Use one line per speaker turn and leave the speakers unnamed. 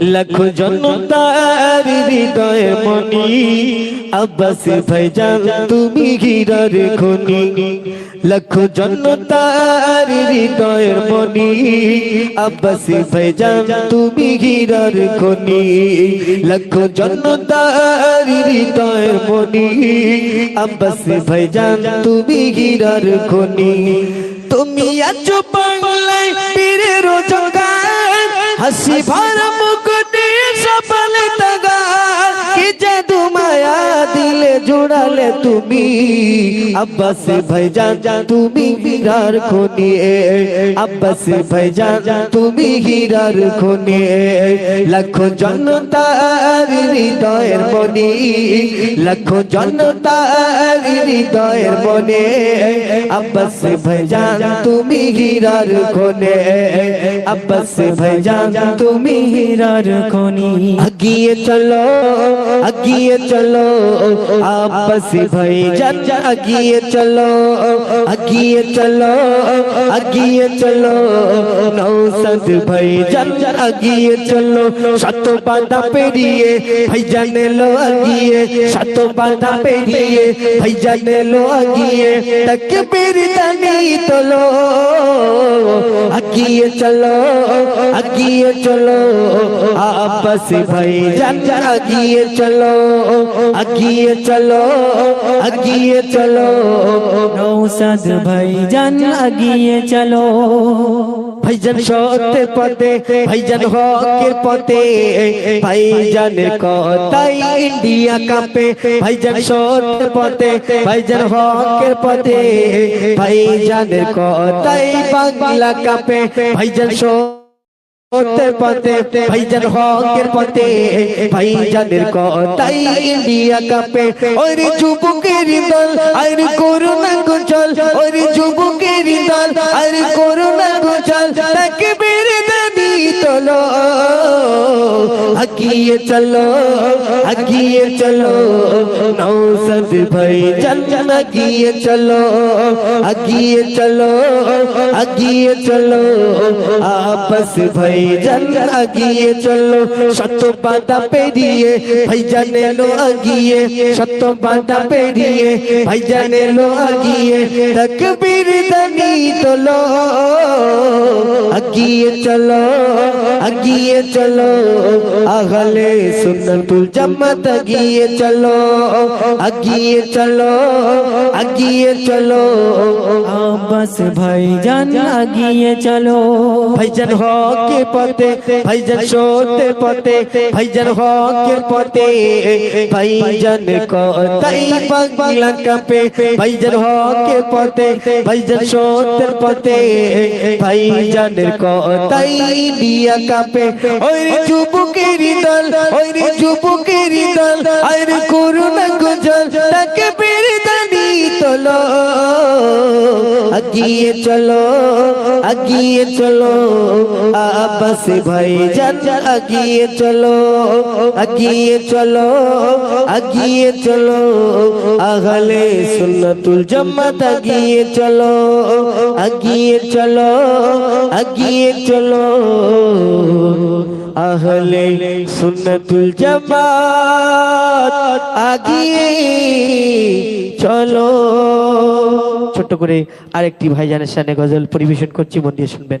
লাখ জনতার হৃদয়ে মনি। আব্বাস ভাইজান, তুমি হীরার খনি। লাখ জনতার হৃদয়ের মনি। আব্বাস ভাইজান, তুমি হীরার খনি। লাখ জনতার হৃদয়ের মনি। আব্বাস ভাইজান, তুমি হীরার খনি। তুমি আছো বাংলায়, পীরের রোজগার हसी भर को सबल तगा দিলে জোড়ালে তুমি। আব্বাস ভাইজান, তুমি হীরার খনি। আব্বাস ভাইজান, তুমি হীরার খনি। লাখো জনতার হৃদয়ের মনি। লাখো জনতার হৃদয়ের মনে। আব্বাস ভাইজান, তুমি হীরার খনে। আব্বাস ভাইজান, তুমি হীরার খনি। আগিয়ে চলো আগিয়ে চলো। আব্বাস ভাইজান আগিয়ে চলো আগিয়ে চলো আগিয়ে চলো। নৌসদ ভাইজান আগিয়ে চলো। শত বাধা পেরিয়ে ভাইজান এলো আগিয়ে, শত বাধা পেরিয়ে ভাইজান এলো আগিয়ে। তকবীর দানি তোলো, আগিয়ে চলো আগিয়ে চলো। আব্বাস ভাইজান আগিয়ে চলো। আগিয়ে চলো আগিয়ে চলো।
নৌসাদ ভাইজান আগিয়ে চলো।
ভাইজান সত্যের পথে ভাইজান হকের পথে ভাইজানের কথাই ইন্ডিয়া কাঁপে। ভাইজান সত্যের পথে ভাইজান হকের পথে ভাইজানের কথাই বাংলা কাঁপে। ভাইজান সত্যের পথে ভাইজান হকের পথে ভাইজানের কথাই ইন্ডিয়া কাপে। ওরে যুবকের দল আর করুণা গোচল ওরে যুবকের দল আর করুণা গোচল তাকে বেড়ে দাদি তোলো। আগিয়ে চলো আগিয়ে চলো নৌসদ ভাইজান আগিয়ে চলো আগিয়ে চলো আগিয়ে চলো আপস ভাইজান আগিয়ে চলো, শত বাধা পেরিয়ে ভাইজান এলো আগিয়ে, শত বাধা পেরিয়ে ভাইজান এলো আগিয়ে, তকবীর দানি তোলো, আগিয়ে চলো আগিয়ে চলো আগলে সুন্নতুল জামাত আগিয়ে চলো আগিয়ে চলো আগিয়ে চলো
আব্বাস ভাইজান আগিয়ে চলো
ভাইজান হকে পথে ভাইজান সোতে পথে ভাইজান হকে পথে ভাইজান কথাই বাংলা কাপে ভাইজান হকে পথে ভাইজান সোতে পথে ভাইজান কথাই ইন্ডিয়া কাপে ওই যুবকের দল ওই যুবকের দল আর করুণা গুজল, তাকে বেড়ে দানি তোলো। আগিয়ে চলো আগিয়ে চলো, আব্বাস ভাই জান আগিয়ে চলো আগিয়ে চলো আগিয়ে চলো আগলে সুন্নতুল জামাত, আগিয়ে চলো আগিয়ে চলো আগিয়ে চলো। আহলে সুন্নতুল জামাত, আগিয়ে চলো। ছোট্ট করে আরেকটি ভাইজানের সামনে গজল পরিবেশন করছি, মন দিয়ে শুনবেন।